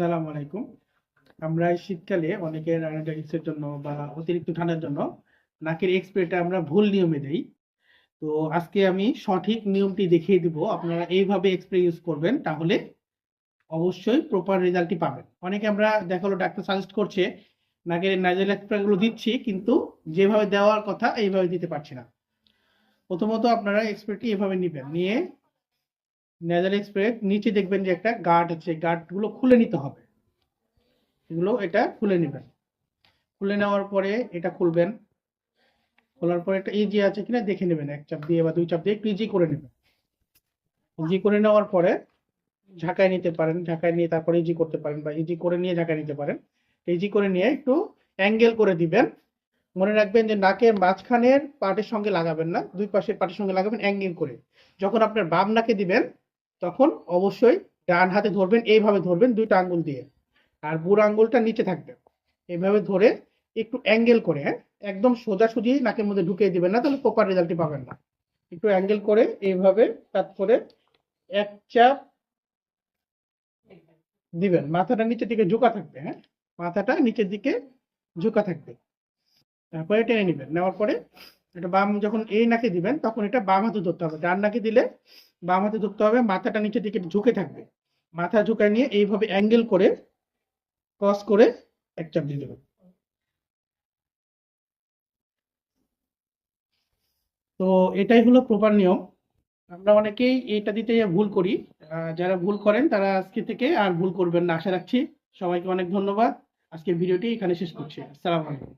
সালাম আলাইকুম। আমরা শীতকালে অনেকের রাইনাইটিসের জন্য বা অতিরিক্ত ঠান্ডার জন্য নাকের এক্সপ্রেটা আমরা ভুল নিয়মে দেই। তো আজকে আমি সঠিক নিয়মটি দেখিয়ে দিব, আপনারা এইভাবে এক্সপ্রে ইউজ করবেন তাহলে অবশ্যই প্রপার রেজাল্টটি পাবেন। অনেকে আমরা দেখাল ডাক্তার সাজেস্ট করছে, নাকের নাইজেল এক্সপ্রেগুলো দিচ্ছি কিন্তু যেভাবে দেওয়ার কথা এইভাবে দিতে পারছি না। প্রথমত আপনারা এক্সপ্রেটি এভাবে নেবেন, নিয়ে নেজাল এক্সপ্রে নিচে দেখবেন যে একটা গার্ড আছে গার্ডগুলো খুলে নিতে হবে। এগুলো এটা খুলে নেবেন। খুলে নেওয়ার পরে এটা খুলবেন। খোলার পরে একটা ইজি আছে কিনা দেখে নেবেন, এক চাপ দিয়ে বা দুই চাপ দিয়ে একটু ইজি করে নেবেন। ইজি করে নেওয়ার পরে ঝাঁকায় নিতে পারেন ঝাঁকায় নিয়ে তারপরে ইজি করতে পারেন বা ইজি করে নিয়ে ঝাঁকায় নিতে পারেন। ইজি করে নিয়ে একটু অ্যাঙ্গেল করে দিবেন। মনে রাখবেন যে নাকের মাঝখানের পার্টের সঙ্গে লাগাবেন না, দুই পাশের পার্টের সঙ্গে লাগাবেন অ্যাঙ্গেল করে। যখন আপনার বাম নাকে দিবেন তখন অবশ্যই ডান হাতে ধরবেন, এইভাবে ধরবেন দুইটা আঙ্গুল দিয়ে। আর বুড়ো আঙ্গুলটা নিচে থাকবে। এইভাবে ধরে একটু অ্যাঙ্গেল করে হ্যাঁ? একদম সোজাসুজি নাকের মধ্যে ঢুকিয়ে দিবেন না, তাহলে প্রপার রেজাল্টটি পাবেন না। একটু অ্যাঙ্গেল করে এইভাবে কাট করে এক চাপ দিবেন। মাথাটা নিচের দিকে ঝুঁকা থাকবে হ্যাঁ? মাথাটা নিচের দিকে ঝুঁকা থাকবে। তারপরে টেনে নেবেন। নেওয়ার পরে এটা বাম যখন এই নাকে দিবেন, তখন এটা বাম হাতে ধরতে হবে। ডান নাকে দিলে বাম হাতে ধরতে হবে, মাথাটা নিচের দিকে ঝুঁকে থাকবে। মাথা ঝুঁকায় নিয়ে এইভাবে অ্যাঙ্গেল করে ক্রস করে এক চাপ দিয়ে দেবেন। তো এটাই হলো প্রপার নিয়ম। আমরা অনেকেই এটা দিতে ভুল করি। যারা ভুল করেন তারা আজকে থেকে আর ভুল করবেন না। আশা রাখছি সবাইকে অনেক ধন্যবাদ। আজকের ভিডিওটি এখানে শেষ করছি। আসসালামু আলাইকুম।